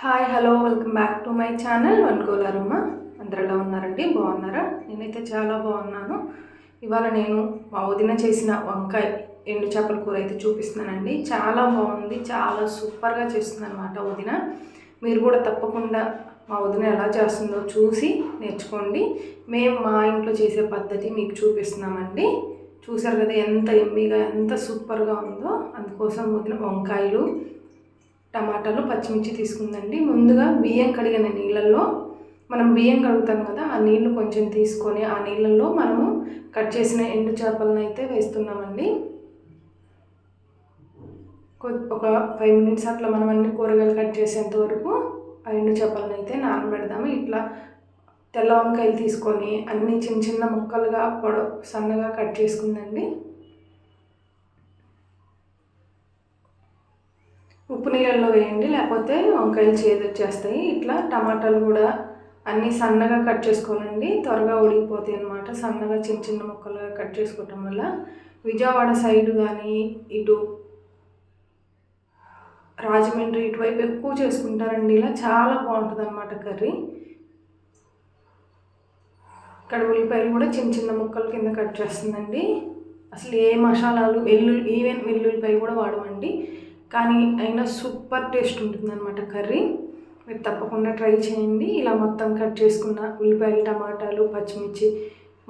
Hi hello welcome back to my channel వన్కోలారమ్మ అందరిలో ఉన్నారండి? బాగున్నారా? నేనైతే చాలా బాగున్నాను. ఇవాళ నేను మా వదిన చేసిన వంకాయ ఎండు చేపల కూర అయితే చూపిస్తున్నానండి. చాలా బాగుంది. చాలా సూపర్గా చేస్తుంది అనమాట వదిన. మీరు కూడా తప్పకుండా మా వదిన ఎలా చేస్తుందో చూసి నేర్చుకోండి. మేము మా ఇంట్లో చేసే పద్ధతి మీకు చూపిస్తున్నామండి. చూసారు కదా ఎంత ఎమ్మీగా ఎంత సూపర్గా ఉందో. అందుకోసం వదిన వంకాయలు టమాటాలు పచ్చిమిర్చి తీసుకుందండి. ముందుగా బియ్యం కడిగిన నీళ్ళల్లో మనం బియ్యం కడుగుతాం కదా ఆ నీళ్ళు కొంచెం తీసుకొని ఆ నీళ్ళల్లో మనము కట్ చేసిన ఎండు చేపలను అయితే వేస్తున్నామండి. ఒక ఫైవ్ మినిట్స్ అట్లా మనం అన్ని కూరగాయలు కట్ చేసేంత వరకు ఆ ఎండు చేపలను అయితే నానబెడదాము ఇట్లా తెల్ల వంకాయలు తీసుకొని అన్ని చిన్న చిన్న ముక్కలుగా పొడ సన్నగా కట్ చేసుకుందండి. ఉప్పు నీళ్ళల్లో వేయండి లేకపోతే వంకాయలు చేదు వచ్చేస్తాయి. ఇట్లా టమాటాలు కూడా అన్నీ సన్నగా కట్ చేసుకోవాలండి. త్వరగా ఉడికిపోతాయి అన్నమాట. సన్నగా చిన్న చిన్న ముక్కలుగా కట్ చేసుకోవటం వల్ల విజయవాడ సైడ్ కానీ ఇటు రాజమండ్రి ఇటువైపు ఎక్కువ చేసుకుంటారండి. ఇలా చాలా బాగుంటుంది అనమాట కర్రీ. ఇక్కడ ఉల్లిపాయలు కూడా చిన్న చిన్న ముక్కల కింద కట్ చేస్తుందండి. అసలు ఏ మసాలాలు వెల్లుల్లి ఈవెన్ వెల్లుల్లిపాయ కూడా వాడమండి. కానీ అయినా సూపర్ టేస్ట్ ఉంటుంది అనమాట కర్రీ. మీరు తప్పకుండా ట్రై చేయండి. ఇలా మొత్తం కట్ చేసుకున్న ఉల్లిపాయలు టమాటాలు పచ్చిమిర్చి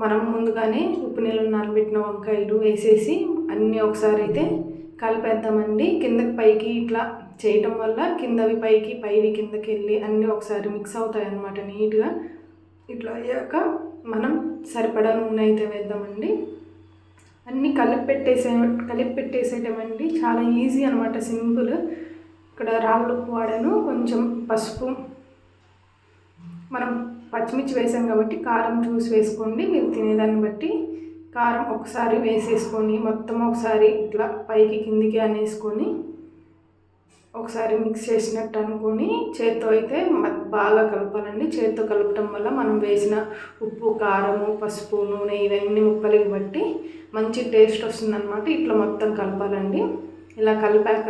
మనం ముందుగానే ఉప్పు నీళ్ళు నానబెట్టిన వంకాయలు వేసేసి అన్నీ ఒకసారి అయితే కలిపేద్దామండి. కిందకి పైకి ఇట్లా చేయటం వల్ల కిందవి పైకి పైవి కిందకి వెళ్ళి అన్నీ ఒకసారి మిక్స్ అవుతాయి అన్నమాట నీట్గా. ఇట్లా అయ్యాక మనం సరిపడా నూనె అయితే వేద్దామండి. అన్నీ కలిపి పెట్టేసే కలిపి పెట్టేసేయటమండి చాలా ఈజీ అనమాట సింపుల్. ఇక్కడ రాళ్ళు వాడాను. కొంచెం పసుపు. మనం పచ్చిమిర్చి వేసాం కాబట్టి కారం చూసి వేసుకోండి. మీరు తినేదాన్ని బట్టి కారం ఒకసారి వేసేసుకొని మొత్తం ఒకసారి ఇట్లా పైకి కిందికి అనేసుకొని ఒకసారి మిక్స్ చేసినట్టు అనుకొని చేత్తో అయితే మ- బాగా కలపాలండి. చేత్తో కలపటం వల్ల మనం వేసిన ఉప్పు కారము పసుపు నూనె ఇవన్నీ ముక్కలకి బట్టి మంచి టేస్ట్ వస్తుందన్నమాట. ఇట్లా మొత్తం కలపాలండి. ఇలా కలిపాక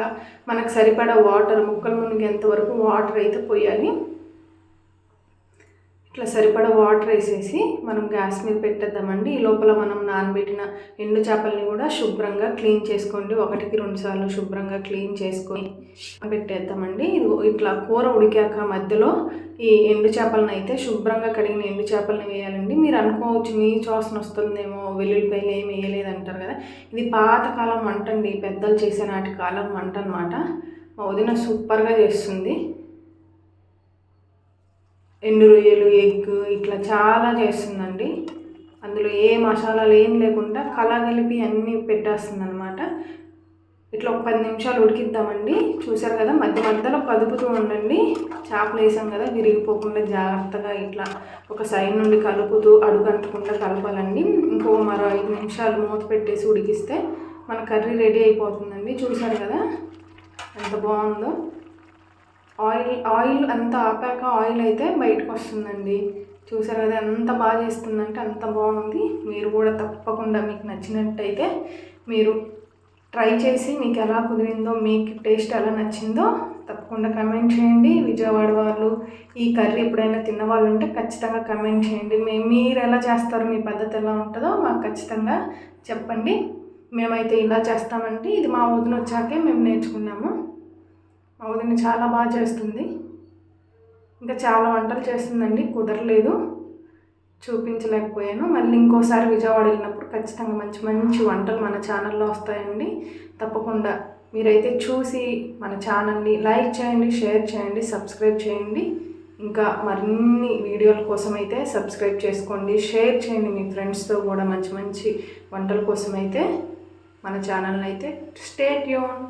మనకు సరిపడా వాటర్ ముక్కలు మునిగేంత వరకు వాటర్ అయితే పోయాలి. ఇట్లా సరిపడా వాటర్ వేసేసి మనం గ్యాస్ మీద పెట్టేద్దామండి. ఈ లోపల మనం నానబెట్టిన ఎండు చేపల్ని కూడా శుభ్రంగా క్లీన్ చేసుకోండి. ఒకటికి రెండు సార్లు శుభ్రంగా క్లీన్ చేసుకొని పెట్టేద్దామండి. ఇట్లా కూర ఉడికాక మధ్యలో ఈ ఎండు చేపలను అయితే శుభ్రంగా కడిగిన ఎండు చేపలను వేయాలండి. మీరు అనుకోవచ్చు మీ చోసన వస్తుందేమో వెల్లుల్లిపాయలు ఏమి వేయలేదు అంటారు కదా. ఇది పాతకాలం వంట అండి. పెద్దలు చేసే నాటి కాలం వంట అనమాట మా వదిన సూపర్గా చేస్తుంది. ఎండు రొయ్యలు ఎగ్ ఇట్లా చాలా చేస్తుందండి. అందులో ఏ మసాలాలు ఏం లేకుండా కలగలిపి అన్నీ పెట్టేస్తుంది అనమాట ఇట్లా ఒక పది నిమిషాలు ఉడికిద్దామండి. చూసారు కదా మధ్య మధ్యలో కదుపుతూ ఉండండి. చేపలు వేసాం కదా విరిగిపోకుండా జాగ్రత్తగా ఇట్లా ఒక సైడ్ నుండి కలుపుతూ అడుగంటకుండా కలపాలండి. ఇంకో మరో ఐదు నిమిషాలు మూత పెట్టేసి ఉడికిస్తే మన కర్రీ రెడీ అయిపోతుందండి. చూసారు కదా ఎంత బాగుందో. ఆయిల్ ఆయిల్ అంత ఆపాక ఆయిల్ అయితే బయటకు వస్తుందండి. చూసారు కదా ఎంత బాగా చేస్తుందంటే అంత బాగుంది. మీరు కూడా తప్పకుండా మీకు నచ్చినట్టయితే మీరు ట్రై చేసి మీకు ఎలా కుదిరిందో మీకు టేస్ట్ ఎలా నచ్చిందో తప్పకుండా కమెంట్ చేయండి. విజయవాడ వాళ్ళు ఈ కర్రీ ఎప్పుడైనా తిన్న వాళ్ళు ఉంటే ఖచ్చితంగా కమెంట్ చేయండి. మే మీరు ఎలా చేస్తారు మీ పద్ధతి ఎలా ఉంటుందో మాకు ఖచ్చితంగా చెప్పండి. మేమైతే ఇలా చేస్తామండి. ఇది మా వదిన వచ్చాకే మేము నేర్చుకున్నాము. మా వదిన చాలా బాగా చేస్తుంది. ఇంకా చాలా వంటలు చేస్తుందండి కుదరలేదు. చూపించలేకపోయాను. మళ్ళీ ఇంకోసారి విజయవాడ వెళ్ళినప్పుడు ఖచ్చితంగా మంచి మంచి వంటలు మన ఛానల్లో వస్తాయండి. తప్పకుండా మీరైతే చూసి మన ఛానల్ని లైక్ చేయండి షేర్ చేయండి సబ్స్క్రైబ్ చేయండి. ఇంకా మరిన్ని వీడియోల కోసం అయితే సబ్స్క్రైబ్ చేసుకోండి షేర్ చేయండి మీ ఫ్రెండ్స్తో కూడా మంచి మంచి వంటల కోసం అయితే మన ఛానల్ని అయితే స్టేట్ యూన్.